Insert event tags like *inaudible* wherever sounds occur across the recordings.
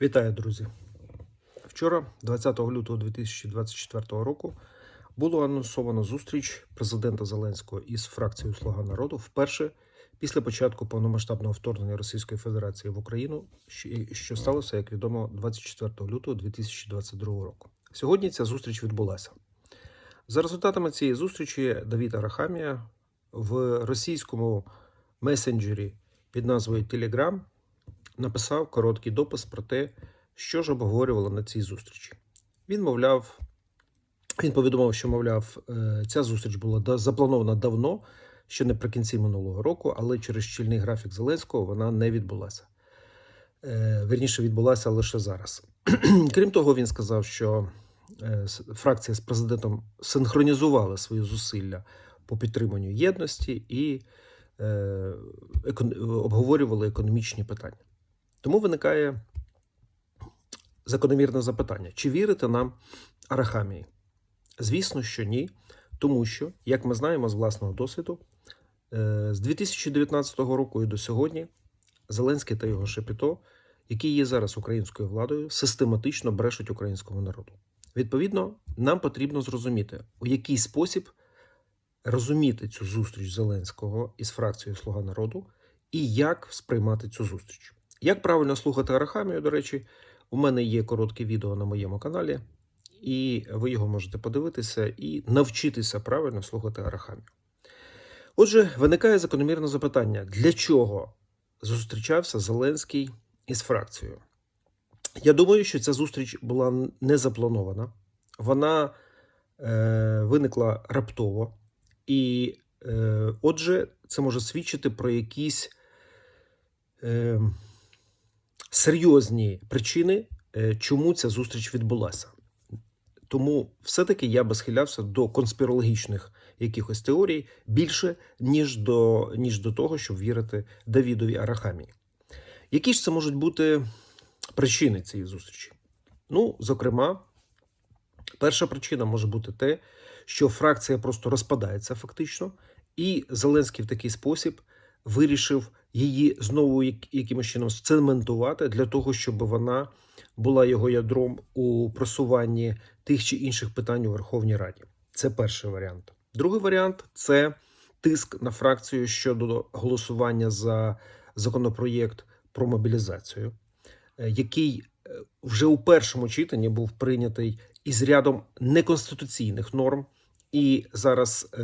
Вітаю, друзі! Вчора, 20 лютого 2024 року, було анонсовано зустріч президента Зеленського із фракцією Слуга народу вперше після початку повномасштабного вторгнення Російської Федерації в Україну, що- сталося, як відомо, 24 лютого 2022 року. Сьогодні ця зустріч відбулася. За результатами цієї зустрічі Давід Арахамія в російському месенджері під назвою Telegram написав короткий допис про те, що ж обговорювали на цій зустрічі. Він мовляв, він повідомив, що мовляв, е, ця зустріч була запланована давно, ще наприкінці минулого року, але через щільний графік Зеленського вона не відбулася. Е, Вірніше, відбулася лише зараз. *clears throat* Крім того, він сказав, що е, фракція з президентом синхронізували свої зусилля по підтриманню єдності і обговорювали економічні питання. Тому виникає закономірне запитання: чи вірите нам Арахамії? Звісно, що ні, тому що, як ми знаємо з власного досвіду, е, з 2019 року і до сьогодні Зеленський та його Шепіто, які є зараз українською владою, систематично брешуть українському народу. Відповідно, нам потрібно зрозуміти, у який спосіб розуміти цю зустріч Зеленського із фракцією Слуга народу і як сприймати цю зустріч. Як правильно слухати Арахамію, до речі, у мене є коротке відео на моєму каналі, і ви його можете подивитися і навчитися правильно слухати Арахамію. Отже, виникає закономірне запитання: для чого зустрічався Зеленський із фракцією? Я думаю, що ця зустріч була не запланована. Вона е, виникла раптово. І, е, отже, це може свідчити про якісь е, серйозні причини, е, чому ця зустріч відбулася. Тому все-таки я би схилявся до конспірологічних якихось теорій більше, ніж до, ніж до того, щоб вірити Давідові Арахамії. Які ж це можуть бути причини цієї зустрічі? Ну, зокрема, перша причина може бути те, що фракція просто розпадається фактично, і Зеленський в такий спосіб вирішив її знову якимось чином сцементувати для того, щоб вона була його ядром у просуванні тих чи інших питань у Верховній Раді. Це перший варіант. Другий варіант це тиск на фракцію щодо голосування за законопроєкт про мобілізацію, е, який е, вже у першому читанні був прийнятий із рядом неконституційних норм. І зараз е,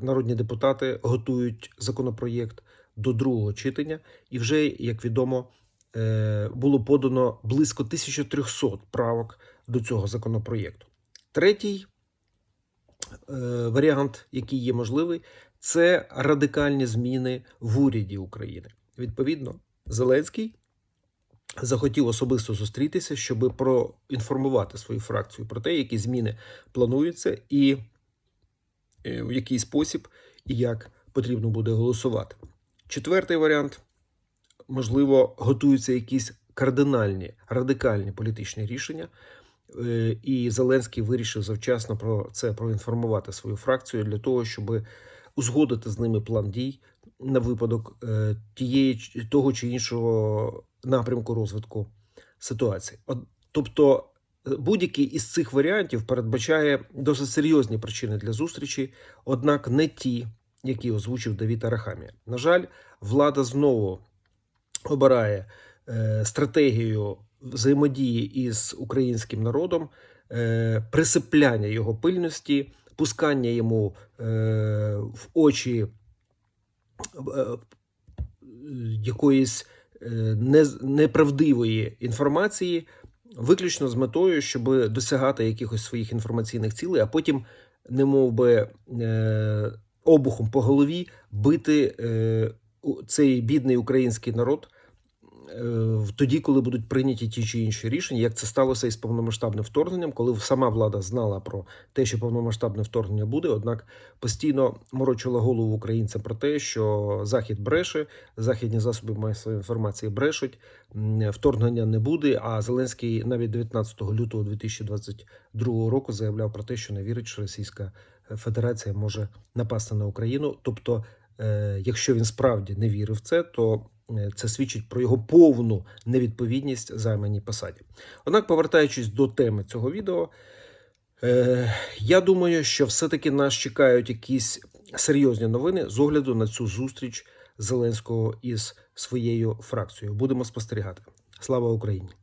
народні депутати готують законопроєкт до другого читання, і вже, як відомо, е, було подано близько 1300 правок до цього законопроєкту. Третій е, варіант, який є можливий, це радикальні зміни в уряді України. Відповідно, Зеленський захотів особисто зустрітися, щоб проінформувати свою фракцію про те, які зміни плануються, і в який спосіб і як потрібно буде голосувати. Четвертий варіант можливо, готуються якісь кардинальні, радикальні політичні рішення. Е, І Зеленський вирішив завчасно про це проінформувати свою фракцію для того, щоб узгодити з ними план дій на випадок е, тієї того чи іншого напрямку розвитку ситуації. От, тобто, е, будь-який із цих варіантів передбачає досить серйозні причини для зустрічі, однак не ті, які озвучив Давід Арахамія. На жаль, влада знову обирає е, стратегію взаємодії із українським народом, е, присипляння його пильності, пускання йому е, в очі якоїсь неправдивої інформації, виключно з метою, щоб досягати якихось своїх інформаційних цілей, а потім, не би, е, обухом по голові бити е, цей бідний український народ тоді, коли будуть прийняті ті чи інші рішення, як це сталося із повномасштабним вторгненням, коли сама влада знала про те, що повномасштабне вторгнення буде, однак постійно морочила голову українцям про те, що захід бреше, західні засоби масової інформації брешуть, вторгнення не буде. А Зеленський навіть 19 лютого 2022 року заявляв про те, що не вірить, що Російська Федерація може напасти на Україну. Тобто, е, якщо він справді не вірив в це, то е, це свідчить про його повну невідповідність займаній посаді. Однак, повертаючись до теми цього відео, е, я думаю, що все-таки нас чекають якісь серйозні новини з огляду на цю зустріч Зеленського із своєю фракцією. Будемо спостерігати. Слава Україні!